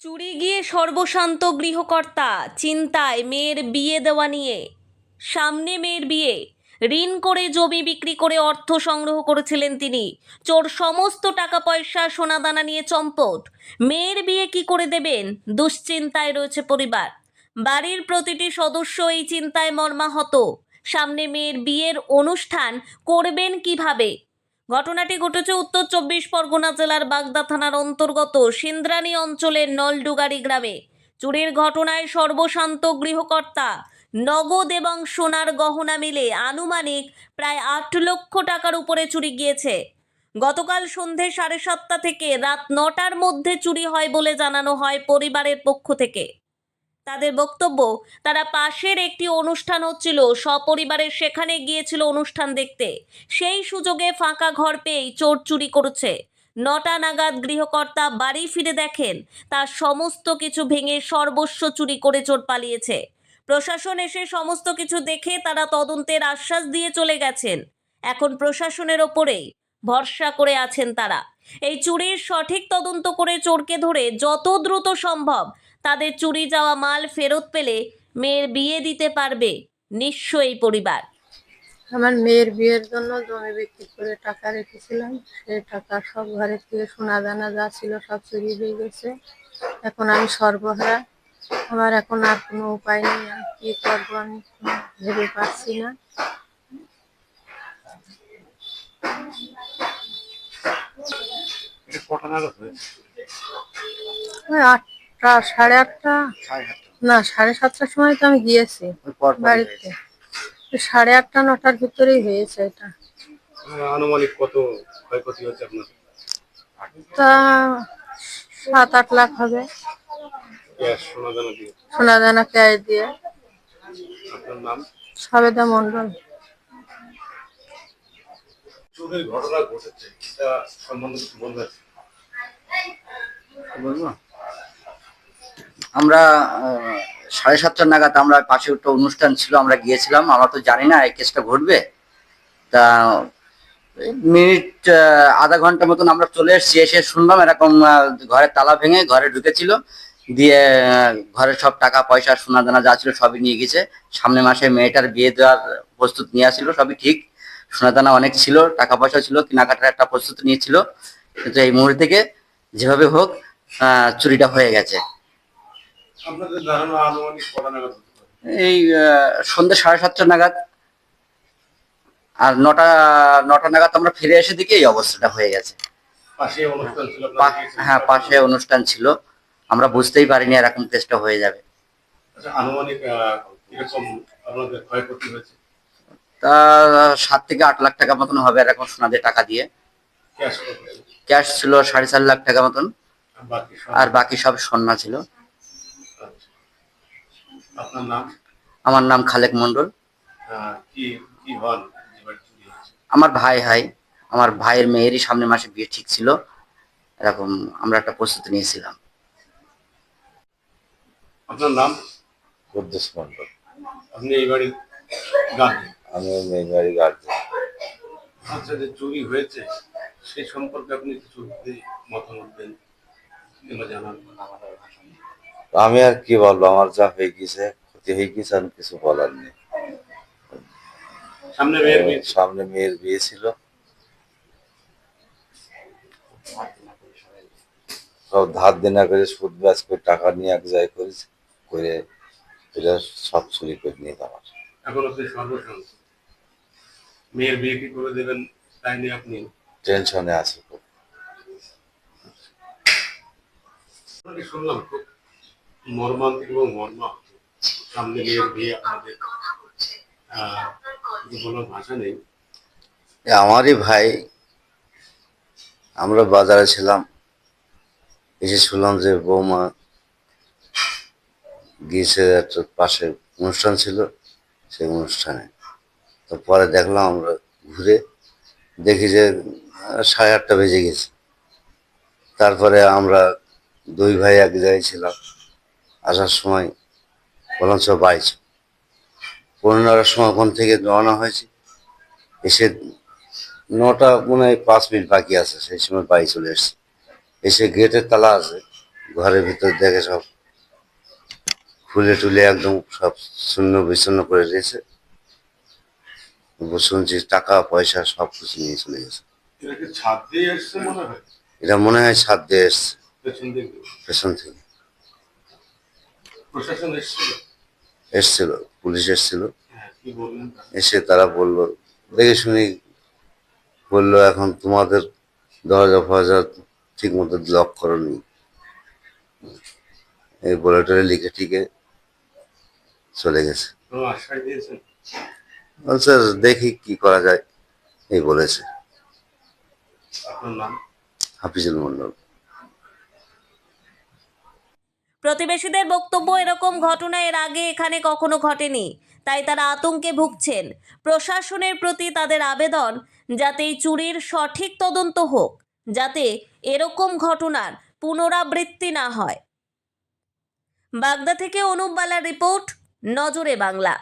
চুরি গিয়ে সর্বশান্ত গৃহকর্তা, চিন্তায় মেয়ের বিয়ে দেওয়া নিয়ে। সামনে মেয়ের বিয়ে। ঋণ করে জমি বিক্রি করে অর্থ সংগ্রহ করেছিলেন তিনি। চোর সমস্ত টাকা পয়সা সোনাদানা নিয়ে চম্পট। মেয়ের বিয়ে কি করে দেবেন? দুশ্চিন্তায় রয়েছে পরিবার। বাড়ির প্রতিটি সদস্য এই চিন্তায় মর্মাহত। সামনে মেয়ের বিয়ের অনুষ্ঠান করবেন কীভাবে? ঘটনাটি ঘটেছে উত্তর চব্বিশ পরগনা জেলার বাগদা থানার অন্তর্গত সিন্দ্রানী অঞ্চলের নলডুগারি গ্রামে। চুরির ঘটনায় সর্বশান্ত গৃহকর্তা নগদ এবং সোনার গহনা মিলে আনুমানিক প্রায় আট লক্ষ টাকার উপরে চুরি গিয়েছে। গতকাল সন্ধে সাড়ে সাতটা থেকে রাত নটার মধ্যে চুরি হয় বলে জানানো হয় পরিবারের পক্ষ থেকে। তাদের বক্তব্য। তারা পাশের একটি অনুষ্ঠান হচ্ছিল সপরিবারে সেখানে গিয়েছিল অনুষ্ঠান দেখতে। সেই সুযোগে ফাঁকা ঘর পেয়েই চোর চুরি করেছে। নটা নাগাদ গৃহকর্তা বাড়ি ফিরে দেখেন, তার সমস্ত কিছু ভেঙে সর্বস্ব চুরি করে চোর পালিয়েছে। প্রশাসন এসে সমস্ত কিছু দেখে তারা তদন্তের আশ্বাস দিয়ে চলে গেছেন। এখন প্রশাসনের ওপরেই ভরসা করে আছেন তারা। এই চুরির সঠিক তদন্ত করে চোরকে ধরে যত দ্রুত সম্ভব তাদের চুরি যাওয়া মাল ফেরত পেলে মেয়ের বিয়ে দিতে পারবে নিশ্চয়ই পরিবার। আমার মেয়ের বিয়ের জন্য জমি বিক্রি করে টাকা রেখেছিলাম। সেই টাকা সব ঘরে থেকে সোনা দানা যা ছিল সব চুরি হয়ে গেছে। এখন আমি সর্বহারা। আমার এখন আর কোনো উপায় নেই। আমি কি করব আমি ভেবে পাচ্ছি না। ওই আটটা? সাড়ে আটটা না সাড়ে সাতটার সময় তো আমি গিয়েছি বাড়িতে। সাড়ে আটটা নটার ভিতরেই হয়েছে এটা। আনুমানিক কত ক্ষয়ক্ষতি হচ্ছে আপনার? তা সাত আট লাখ হবে। সোনা দানা ক্যাশ দিয়ে। আপনার নাম? সবেদা মন্ডল ঘটনা ঘটেছে এটা সম্বন্ধে কিছু বলবেন? বলব? আমরা সাড়ে সাতটা নাগাদ আমরা পাশে একটা অনুষ্ঠান ছিল, আমরা গিয়েছিলাম। আমরা তো জানি না এই কেসটা ঘটবে। তা মিনিট আধা ঘণ্টা মতন আমরা চলে এসেছি, এসে শুনলাম এরকম ঘরের তালা ভেঙে ঘরে ঢুকেছিল। দিয়ে ঘরের সব টাকা, পয়সা, সোনা দানা যা ছিল সবই নিয়ে গেছে। সামনে মাসে মেয়েটার বিয়ে দেওয়ার প্রস্তুত নিয়ে আসছিল, সবই ঠিক। সোনা দানা অনেক ছিল, টাকা পয়সা ছিল, কেনাকাটার একটা প্রস্তুতি নিয়েছিল। কিন্তু এই মুহূর্তে থেকে যেভাবে হোক চুরিটা হয়ে গেছে। আপনাদের ধারণা আনুমানিক কটা নাগাদ এই আহ, সন্ধ্যে সাড়ে সাতটা নাগাদ। আর নটা নটা নাগাদ আমরা ফিরে এসে দেখি এই অবস্থাটা হয়ে গেছে। হ্যাঁ পাশে অনুষ্ঠান ছিল। আমরা বুঝতেই পারিনি এরকম কেসটা হয়ে যাবে। আচ্ছা তা সাত থেকে আট লাখ টাকা মতন হবে এরকম সোনাদের টাকা দিয়ে। ক্যাশ ছিল সাড়ে চার লাখ টাকা মতন। আর বাকি সব? সোনা ছিল। আপনার নাম? আমার নাম খালেক মন্ডল কি কি হন যে বাড়ি চুরি হয়েছে আমার ভাই হাই আমার ভাইয়ের মেয়েরই সামনের মাসে বিয়ে ঠিক ছিল। এরকম আমরা একটা প্রস্তুতি নিয়েছিলাম। আপনার নাম? কুদ্দুস মন্ডল আপনি এই বাড়ির গার্জেন আমি মেয়ে বাড়ি গার্জেন আচ্ছা যে চুরি হয়েছে সেই সম্পর্কে আপনি কিছু মতামত দেন কিংবা জানান। আমি আর কি বলব আমার যা হয়ে গেছে ক্ষতি হয়ে গেছে আমি কিছু বলার নেই। সামনে মেয়ের বিয়ে সামনে মেয়ের বিয়ে ছিল। সব ধার দেনা করে সুদ ব্যাস করে টাকা নিয়ে এক জায়গায় করেছে করে এটা সব চুরি করে নিয়ে আমার। এখন আপনি সর্বশান্ত। মেয়ের বিয়ে কি করে দেবেন তাই নিয়ে আপনি টেনশনে আছে খুব। শুনলাম খুব মর্মান্তিক এবং সামনে ভাষা নেই। আমারই ভাই, আমরা বাজারে ছিলাম, এসে শুনলাম যে বৌমা গিয়েছে একটা পাশে অনুষ্ঠান ছিল, সেই অনুষ্ঠানে। তো পরে দেখলাম আমরা ঘুরে দেখি যে সাড়ে আটটা বেজে গেছে। তারপরে আমরা দুই ভাই এক জায়গায় ছিলাম। আসার সময় চল। পনেরোটার সময় ওখান থেকে রওনা হয়েছে। এসে নটা মনে হয় পাঁচ মিনিট বাকি আছে সেই সময় বাড়ি চলে এসেছি। এসে গেটের তালা আছে ঘরের ভিতর দেখে সব খুলে টুলে একদম সব শূন্য বিচ্ছন্ন করে দিয়েছে শুনছি টাকা পয়সা সব কিছু নিয়ে চলে গেছে। এটা মনে হয়? ছাদ দিয়ে এসছে। পেছন থেকে। প্রশাসন এসেছিল? এসছিল পুলিশ এসছিল। হ্যাঁ এসে তারা বলল দেখে শুনি বলল এখন তোমাদের দরজা ফরজা ঠিক মতো লক করনি। এই বলেটরে লিখে টিকে চলে গেছে। বলছে দেখি কি করা যায় এই বলেছে। হাফিজুল মন্ডল। প্রতিবেশীদের বক্তব্য এরকম ঘটনা এর আগে এখানে কখনো ঘটেনি, তাই তারা আতঙ্কে ভুগছেন। প্রশাসনের প্রতি তাদের আবেদন যাতে এই চুরির সঠিক তদন্ত হোক, যাতে এরকম ঘটনার পুনরাবৃত্তি না হয়। বাগদা থেকে অনুপ বালার রিপোর্ট, নজরে বাংলা।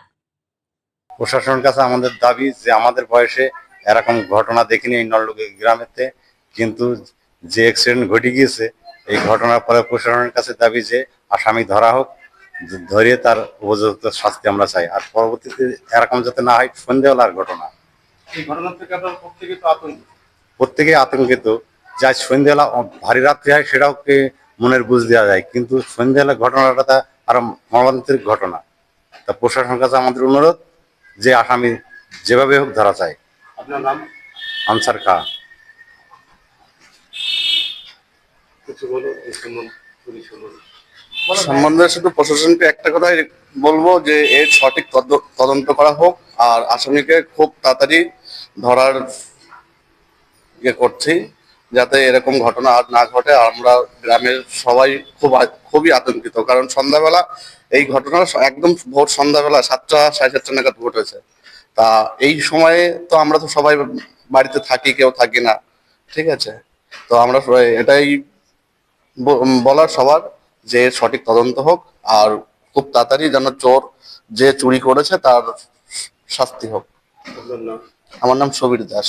প্রশাসনের কাছে আমাদের দাবি যে আমাদের বয়সে এরকম ঘটনা দেখিনি এই নলডুকি গ্রামেতে, কিন্তু যে অ্যাক্সিডেন্ট ঘটে গিয়েছে এই ঘটনার পরে প্রশাসনের কাছে দাবি যে আসামি ধরা হোক ধরিয়ে তার উপযুক্ত শাস্তি আমরা চাই। আর পরবর্তীতে এরকম যাতে না হয় সন্দেহলার ঘটনা। এই ঘটনা থেকে আপনার প্রত্যেকে তো আতঙ্ক প্রত্যেকে আতঙ্কিত। যা সন্ধ্যেবেলা ভারী রাত্রি হয় সেটাও কি মনের বুঝ দেওয়া যায়। কিন্তু সন্ধ্যেবেলা ঘটনাটা তা আরও মর্মান্তিক ঘটনা। তা প্রশাসনের কাছে আমাদের অনুরোধ যে আসামি যেভাবে হোক ধরা চাই। আপনার নাম? আনসার খা। কিছু বলো? এই সম্বন্ধে সম্বন্ধে। শুধু প্রশাসনকে একটা কথাই বলব যে এর সঠিক তদ- তদন্ত করা হোক আর আসামিকে খুব তাড়াতাড়ি ধরার ইয়ে করছি যাতে এরকম ঘটনা আর না ঘটে। আমরা গ্রামের সবাই খুব খুবই আতঙ্কিত কারণ সন্ধ্যাবেলা এই ঘটনা একদম ভোর সন্ধ্যাবেলা সাতটা সাড়ে সাতটা নাগাদ ঘটেছে। তা এই সময়ে তো আমরা তো সবাই বাড়িতে থাকি কেউ থাকি না ঠিক আছে? তো আমরা এটাই বলার সবার যে সঠিক তদন্ত হোক আর খুব তাড়াতাড়ি যেন চোর যে চুরি করেছে তার শাস্তি হোক। আমার নাম সবির দাস।